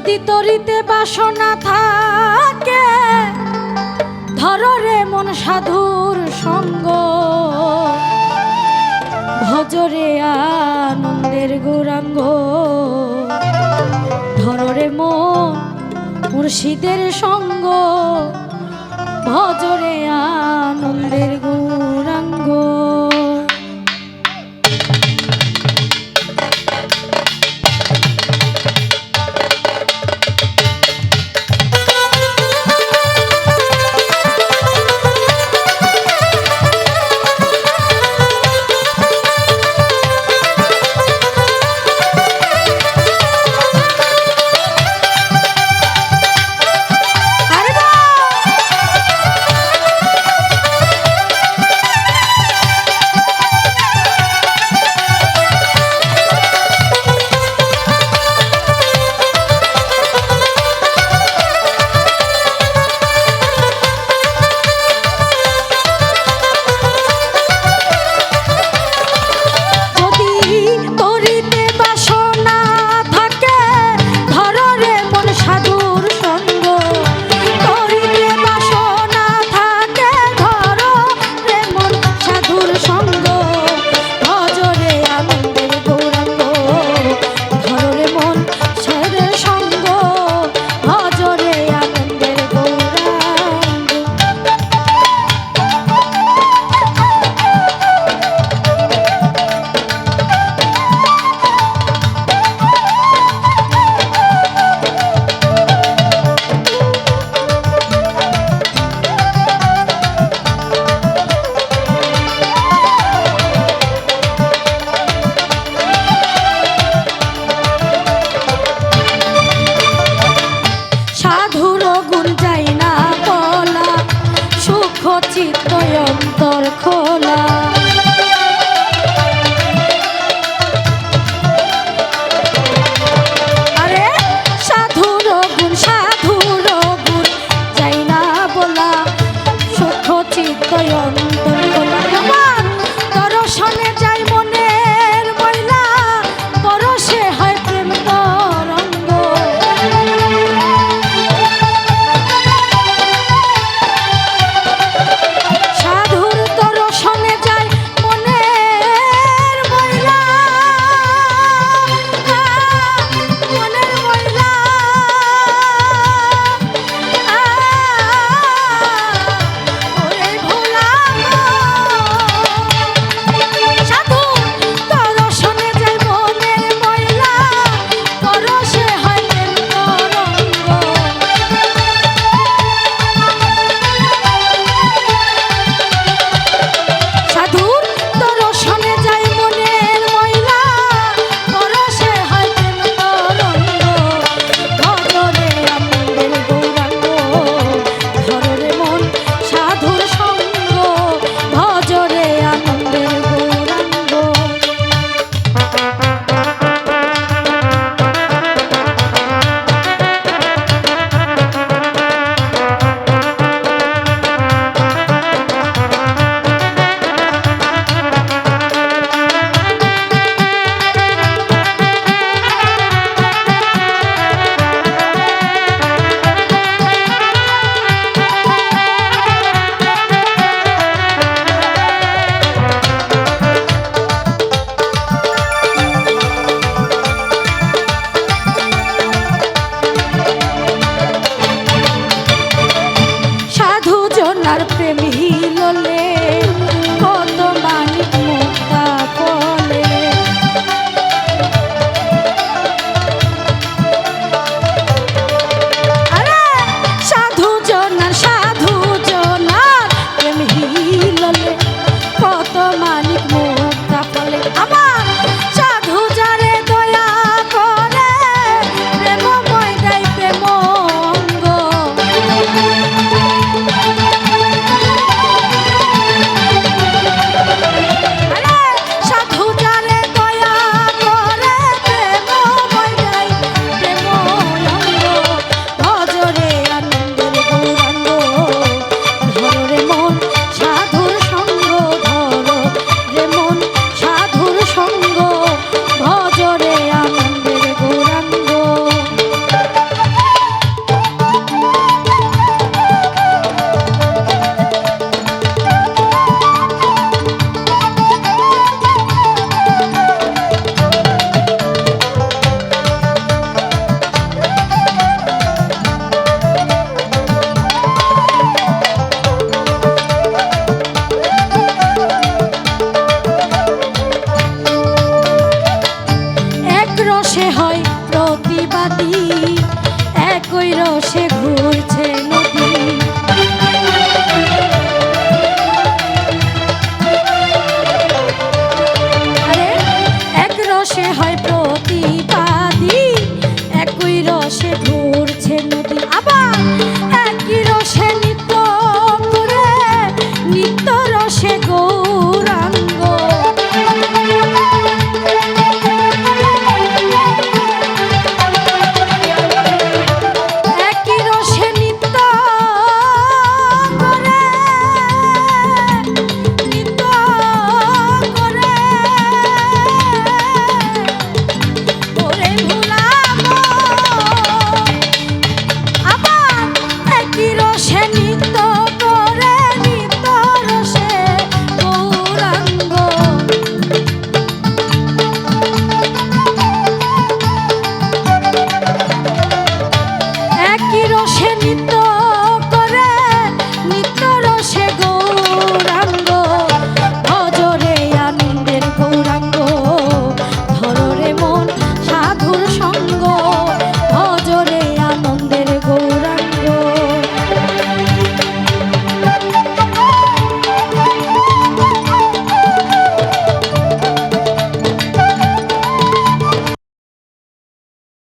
যদি তরিতে বাসনা থাকে, ধরো রে মন সাধুর সঙ্গ। ভজরে আনন্দের গৌরাঙ্গ। ধরো রে মন মুর্শিদের সঙ্গ। ভজরে আনন্দের গৌর চিত্তয়ন্তর খো সে হয় প্রতিবাদী। একই রসে